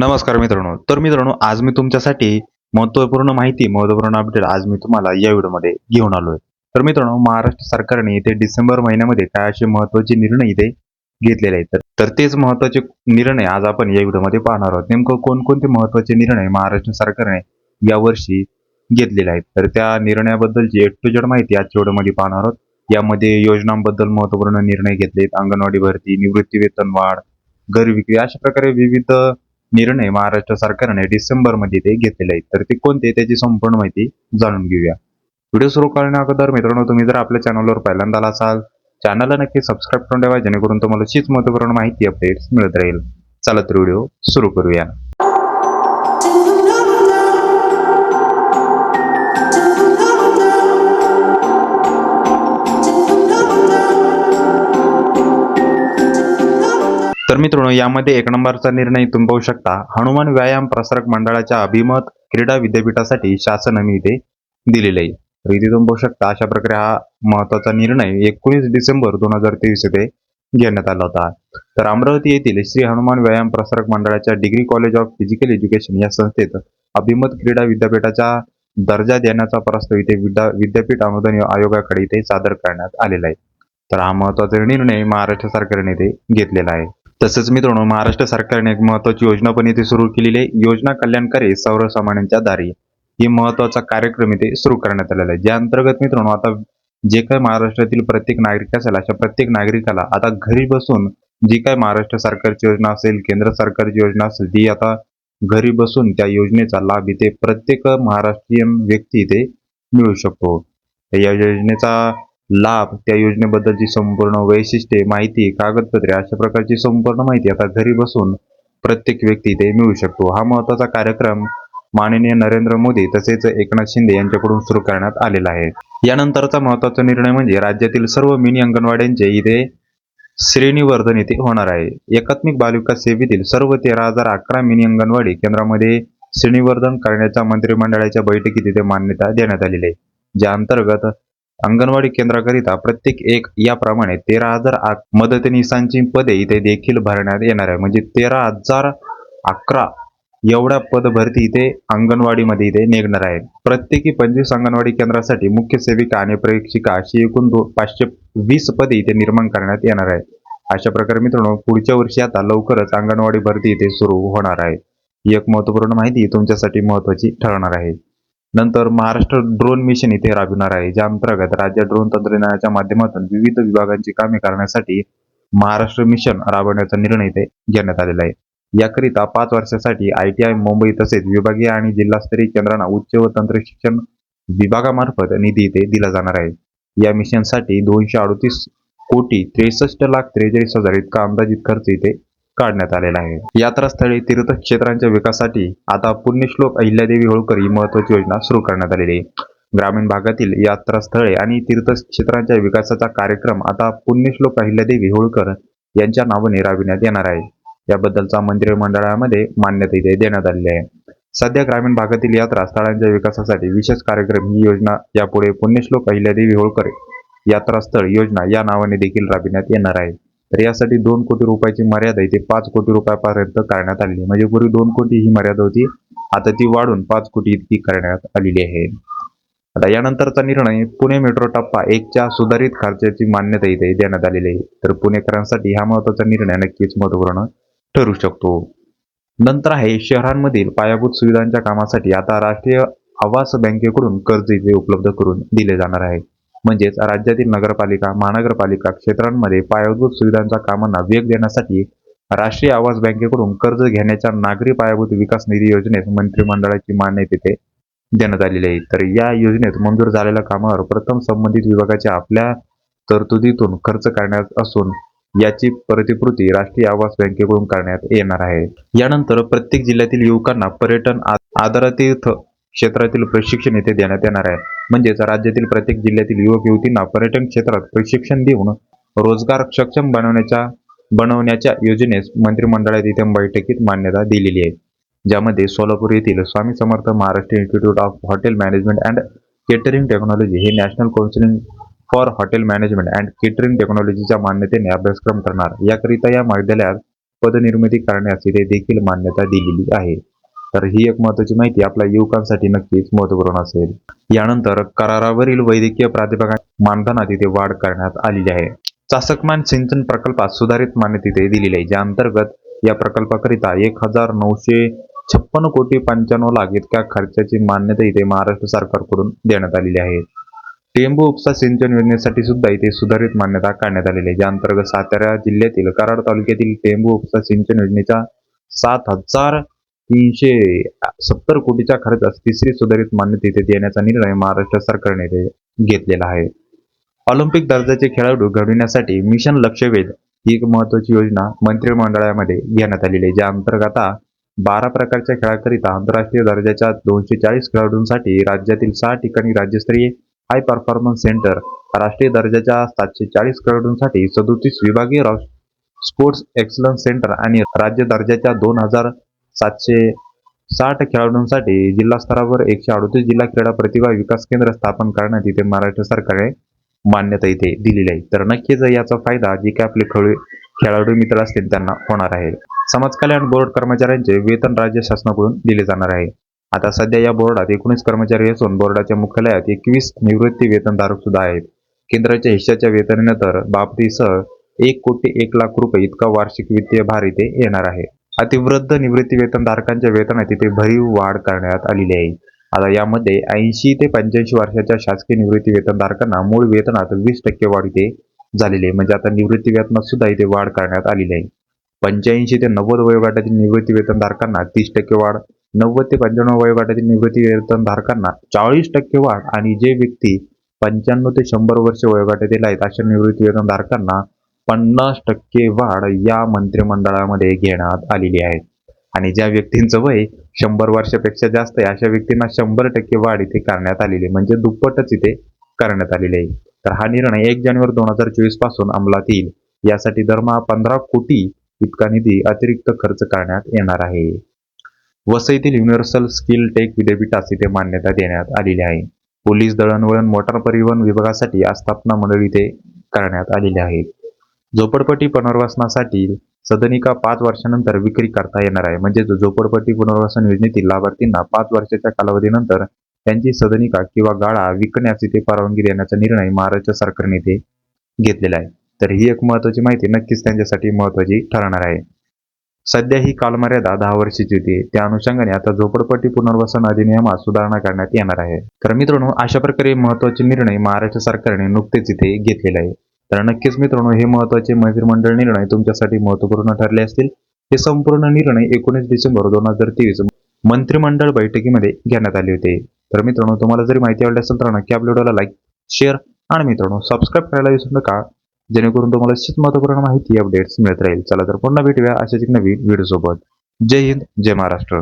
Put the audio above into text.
नमस्कार मित्रांनो. तर मित्रांनो आज मी तुमच्यासाठी महत्त्वपूर्ण माहिती महत्त्वपूर्ण अपडेट आज मी तुम्हाला या व्हिडिओमध्ये घेऊन आलोय. तर मित्रांनो महाराष्ट्र सरकारने इथे डिसेंबर महिन्यामध्ये काय असे महत्त्वाचे निर्णय इथे घेतलेले आहेत? तर- तर तेच महत्त्वाचे निर्णय आज आपण या व्हिडिओमध्ये पाहणार आहोत. नेमकं कोणकोणते महत्त्वाचे निर्णय महाराष्ट्र सरकारने यावर्षी घेतलेले आहेत? तर त्या निर्णयाबद्दलची एट टू जेड माहिती आजच्या व्हिडिओमध्ये पाहणार आहोत. यामध्ये योजनांबद्दल महत्त्वपूर्ण निर्णय घेतलेत. अंगणवाडी भरती निवृत्ती वेतन वाढ घर विक्री अशा प्रकारे विविध निर्णय महाराष्ट्र सरकारने डिसेंबरमध्ये ते घेतलेले आहेत. तर ते कोणते त्याची संपूर्ण माहिती जाणून घेऊया. व्हिडिओ सुरू करण्या अगोदर मित्रांनो तुम्ही जर आपल्या चॅनलवर पहिल्यांदा आला असाल चॅनलला नक्की सबस्क्राईब करून ठेवा जेणेकरून तुम्हाला अशीच महत्त्वपूर्ण माहिती अपडेट्स मिळत राहील. चला तर व्हिडिओ सुरू करूया. मित्रांनो यामध्ये एक नंबरचा निर्णय तुम्ही पाहू शकता. हनुमान व्यायाम प्रसारक मंडळाच्या अभिमत क्रीडा विद्यापीठासाठी शासनाने इथे दिलेले आहे. तर इथे तुम्ही पाहू शकता अशा प्रकारे हा महत्त्वाचा निर्णय एकोणीस डिसेंबर दोन हजार तेवीस येथे घेण्यात आला होता. तर अमरावती येथील श्री हनुमान व्यायाम प्रसारक मंडळाच्या degree college of physical education या संस्थेत अभिमत क्रीडा विद्यापीठाचा दर्जा देण्याचा प्रस्ताव इथे विद्या विद्यापीठ अनुदान आयोगाकडे इथे सादर करण्यात आलेला आहे. तर हा महत्त्वाचा निर्णय महाराष्ट्र सरकारने इथे घेतलेला आहे. तसंच मित्रांनो महाराष्ट्र सरकारने एक महत्वाची योजना पण इथे सुरू केलेली आहे. योजना कल्याणकारी सर्वसामान्यांच्या दारी. ही महत्त्वाचा कार्यक्रम इथे सुरू करण्यात आलेला आहे. ज्या अंतर्गत मित्रांनो आता जे काय महाराष्ट्रातील प्रत्येक नागरिक असेल अशा प्रत्येक नागरिकाला आता घरी बसून जी काय महाराष्ट्र सरकारची योजना असेल केंद्र सरकारची योजना असेल ती आता घरी बसून त्या योजनेचा लाभ इथे प्रत्येक महाराष्ट्रीयन व्यक्ती इथे मिळू शकतो. या योजनेचा लाभ त्या योजनेबद्दलची संपूर्ण वैशिष्ट्ये माहिती कागदपत्रे अशा प्रकारची संपूर्ण माहिती आता घरी बसून प्रत्येक व्यक्ती इथे मिळू शकतो. हा महत्त्वाचा कार्यक्रम माननीय नरेंद्र मोदी तसेच एकनाथ शिंदे यांच्याकडून सुरू करण्यात आलेला आहे. यानंतरचा महत्त्वाचा निर्णय म्हणजे राज्यातील सर्व मिनी अंगणवाड्यांचे इथे श्रेणीवर्धन इथे होणार आहे. एकात्मिक बालविकास सेवेतील सर्व तेरा हजार अकरा मिनी अंगणवाडी केंद्रामध्ये श्रेणीवर्धन करण्याच्या मंत्रिमंडळाच्या बैठकीत इथे मान्यता देण्यात आलेली आहे. ज्या अंतर्गत अंगणवाडी केंद्राकरिता प्रत्येक एक याप्रमाणे तेरा हजार मदतनीसांची पदे इथे देखील भरण्यात येणार आहे म्हणजे तेरा हजार अकरा एवढ्या पद भरती इथे अंगणवाडीमध्ये इथे निघणार आहे प्रत्येकी पंचवीस अंगणवाडी केंद्रासाठी मुख्य सेविका आणि प्रेक्षिका अशी एकूण दो पाचशे वीस पदे इथे निर्माण करण्यात येणार आहे अशा प्रकारे मित्रांनो पुढच्या वर्षी आता लवकरच अंगणवाडी भरती इथे सुरू होणार आहे. ही एक महत्त्वपूर्ण माहिती तुमच्यासाठी महत्वाची ठरणार आहे. नंतर महाराष्ट्र ड्रोन मिशन इथे राबविणार आहे. ज्या अंतर्गत राज्यात ड्रोन तंत्रज्ञानाच्या माध्यमातून विविध विभागांची कामे करण्यासाठी महाराष्ट्र मिशन राबवण्याचा निर्णय इथे घेण्यात आलेला आहे. याकरिता पाच वर्षासाठी आय टी आय मुंबई तसेच विभागीय आणि जिल्हास्तरीय केंद्रांना उच्च व तंत्र शिक्षण विभागामार्फत निधी इथे दिला जाणार आहे. या मिशनसाठी दोनशे अडतीस कोटी त्रेसष्ट लाख त्रेचाळीस हजार इतका अंदाजित खर्च इथे काढण्यात आलेला आहे. यात्रास्थळी तीर्थक्षेत्रांच्या विकासासाठी आता पुण्यश्लोक अहिल्यादेवी होळकर ही महत्वाची योजना सुरू करण्यात आलेली आहे. ग्रामीण भागातील यात्रास्थळे आणि तीर्थक्षेत्रांच्या विकासाचा कार्यक्रम आता पुण्यश्लोक अहिल्यादेवी होळकर यांच्या नावाने राबविण्यात येणार आहे. याबद्दलचा मंत्रिमंडळामध्ये मान्यता देण्यात आलेली आहे. सध्या ग्रामीण भागातील यात्रा स्थळांच्या विकासासाठी विशेष कार्यक्रम ही योजना यापुढे पुण्यश्लोक अहिल्यादेवी होळकर यात्रास्थळ योजना या नावाने देखील राबविण्यात येणार आहे. तर यासाठी दोन कोटी रुपयाची मर्यादा इथे पाच कोटी रुपयापर्यंत करण्यात आली म्हणजे पूर्वी दोन कोटी ही मर्यादा होती. आता ती वाढून पाच कोटी इतकी करण्यात आलेली आहे. आता यानंतरचा निर्णय पुणे मेट्रो टप्पा एकच्या सुधारित खर्चाची मान्यता इथे देण्यात आलेली आहे. तर पुणेकरांसाठी हा महत्त्वाचा निर्णय नक्कीच महत्त्वपूर्ण ठरू शकतो. नंतर आहे शहरांमधील पायाभूत सुविधांच्या कामासाठी आता राष्ट्रीय आवास बँकेकडून कर्ज इथे उपलब्ध करून दिले जाणार आहे. म्हणजेच राज्यातील नगरपालिका महानगरपालिका क्षेत्रांमध्ये पायाभूत सुविधांच्या कामांना वेग देण्यासाठी राष्ट्रीय आवास बँकेकडून कर्ज घेण्याच्या नागरी पायाभूत विकास निधी योजनेत मंत्रिमंडळाची मान्यता इथे देण्यात आलेली आहे. तर या योजनेत मंजूर झालेल्या कामावर प्रथम संबंधित विभागाच्या आपल्या तरतुदीतून खर्च करण्यात असून याची प्रतिपूर्ती राष्ट्रीय आवास बँकेकडून करण्यात येणार आहे. यानंतर प्रत्येक जिल्ह्यातील युवकांना पर्यटन आ- आदरातीर्थ क्षेत्रातील प्रशिक्षण येथे देण्यात येणार आहे. म्हणजेच राज्यातील प्रत्येक जिल्ह्यातील युवक युवतींना पर्यटन क्षेत्रात प्रशिक्षण देऊन रोजगार सक्षम बनवण्याच्या बनवण्याच्या योजनेस मंत्रिमंडळात इथे बैठकीत मान्यता दिलेली आहे. ज्यामध्ये सोलापूर येथील Swami Samarth Maharashtra institute of hotel management and catering technology हे national counselling for hotel management and catering टेक्नॉलॉजीच्या मान्यतेने अभ्यासक्रम करणार. याकरिता या महाविद्यालयात पदनिर्मिती करण्यास इथे देखील मान्यता दिलेली आहे. तर ही एक महत्वाची माहिती आपल्या युवकांसाठी नक्कीच महत्त्वपूर्ण असेल. यानंतर करारावरील वैद्यकीय प्राध्यापकांच्या मानधनात इथे वाढ करण्यात आलेली आहे. चासकमान सिंचन प्रकल्पात सुधारित मान्यता इथे दिलेली आहे. ज्या अंतर्गत या प्रकल्पाकरिता एक हजार नऊशे छप्पन कोटी पंच्याण्णव लाख इतक्या खर्चाची मान्यता इथे महाराष्ट्र सरकारकडून देण्यात आलेली आहे. टेंबू उपसा सिंचन योजनेसाठी सुद्धा इथे सुधारित मान्यता काढण्यात आलेली आहे. ज्या अंतर्गत सातारा जिल्ह्यातील कराड तालुक्यातील टेंबू उपसा सिंचन योजनेच्या सात हजार तीनशे सत्तर कोटीच्या खर्चास तिसरी सुधारित मान्यता इथे देण्याचा निर्णय महाराष्ट्र सरकारने घेतलेला आहे. ऑलिम्पिक दर्जाचे खेळाडू घडविण्यासाठी मिशन लक्षवेध ही एक महत्वाची योजना मंत्रिमंडळामध्ये घेण्यात आलेली आहे ज्या अंतर्गत बारा प्रकारच्या खेळाकरिता आंतरराष्ट्रीय दर्जाच्या दोनशे चाळीस खेळाडूंसाठी राज्यातील सहा ठिकाणी राज्यस्तरीय हाय परफॉर्मन्स सेंटर राष्ट्रीय दर्जाच्या सातशे चाळीस खेळाडूंसाठी सदोतीस विभागीय स्पोर्ट्स एक्सलन्स सेंटर आणि राज्य दर्जाच्या दोन हजार सातशे साठ खेळाडूंसाठी जिल्हा स्तरावर एकशे अडतीस जिल्हा क्रीडा प्रतिभा विकास केंद्र स्थापन करण्यात इथे महाराष्ट्र सरकारने मान्यता इथे दिलेली आहे. तर नक्कीच याचा फायदा जे काही आपले खेळ खेळाडू मित्र असतील त्यांना होणार आहे. समाज कल्याण बोर्ड कर्मचाऱ्यांचे वेतन राज्य शासनाकडून दिले जाणार आहे. आता सध्या या बोर्डात एकोणीस कर्मचारी असून बोर्डाच्या मुख्यालयात एकवीस निवृत्ती वेतनधारक सुद्धा आहेत. केंद्राच्या हिश्श्याच्या वेतनानंतर बाबतीसह एक कोटी एक लाख रुपये इतका वार्षिक वित्तीय भार इथे येणार आहे. अतिवृद्ध निवृत्तीवेतनधारकांच्या वेतनात तिथे भरीव वाढ करण्यात आलेली आहे. आता यामध्ये ऐंशी ते पंच्याऐंशी वर्षाच्या शासकीय निवृत्ती वेतनधारकांना मूळ वेतनात वीस टक्के वाढ इथे झालेली आहे. म्हणजे आता निवृत्ती वेतनात सुद्धा इथे वाढ करण्यात आलेली आहे. पंच्याऐंशी ते नव्वद वयोगटातील निवृत्ती वेतनधारकांना तीस टक्के वाढ नव्वद ते पंच्याण्णव वयोगटातील निवृत्ती वेतनधारकांना चाळीस टक्के वाढ आणि जे व्यक्ती पंच्याण्णव ते शंभर वर्ष वयोगटातील आहेत अशा निवृत्ती वेतनधारकांना पन्नास टक्के वाढ या मंत्रिमंडळामध्ये घेण्यात आलेली आहे. आणि ज्या व्यक्तींचं वय शंभर वर्षापेक्षा जास्त आहे अशा व्यक्तींना शंभर टक्के वाढ इथे करण्यात आलेली आहे. म्हणजे दुप्पटच इथे करण्यात आलेली आहे. तर हा निर्णय एक जानेवारी दोन हजार चोवीसपासून अंमलात येईल. यासाठी दरमहा पंधरा कोटी इतका निधी अतिरिक्त खर्च करण्यात येणार आहे. वसईतील युनिव्हर्सल स्किल टेक विद्यापीठास इथे मान्यता देण्यात आलेली आहे. पोलीस दळणवळण मोटार परिवहन विभागासाठी आस्थापना मंडळ इथे करण्यात आलेली आहेत. झोपडपट्टी पुनर्वसनासाठी सदनिका पाच वर्षानंतर विक्री करता येणार आहे. म्हणजे झोपडपट्टी पुनर्वसन योजनेतील लाभार्थींना पाच वर्षाच्या कालावधीनंतर त्यांची सदनिका किंवा गाळा विकण्यास इथे परवानगी देण्याचा निर्णय महाराष्ट्र सरकारने इथे घेतलेला आहे. तर ही एक महत्वाची माहिती नक्कीच त्यांच्यासाठी महत्वाची ठरणार आहे. सध्या ही कालमर्यादा दहा वर्षाची होती. त्या अनुषंगाने आता झोपडपट्टी पुनर्वसन अधिनियमात सुधारणा करण्यात येणार आहे. तर मित्रांनो अशा प्रकारे महत्त्वाचे निर्णय महाराष्ट्र सरकारने नुकतेच इथे घेतलेले आहे. तर नक्कीच मित्रांनो हे महत्त्वाचे मंत्रिमंडळ निर्णय तुमच्यासाठी महत्त्वपूर्ण ठरले असतील. हे संपूर्ण निर्णय एकोणीस डिसेंबर दोन हजार तेवीस मंत्रिमंडळ बैठकीमध्ये घेण्यात आले होते. तर मित्रांनो तुम्हाला जरी माहिती आवडली असेल तर नक्की आपल्या व्हिडिओला लाईक शेअर आणि मित्रांनो सबस्क्राईब करायला विसरू नका. जेणेकरून तुम्हाला अशीच महत्त्वपूर्ण माहिती अपडेट्स मिळत राहील. चला तर पुन्हा भेटूया अशाच एक नवीन व्हिडिओ सोबत. जय हिंद जय महाराष्ट्र.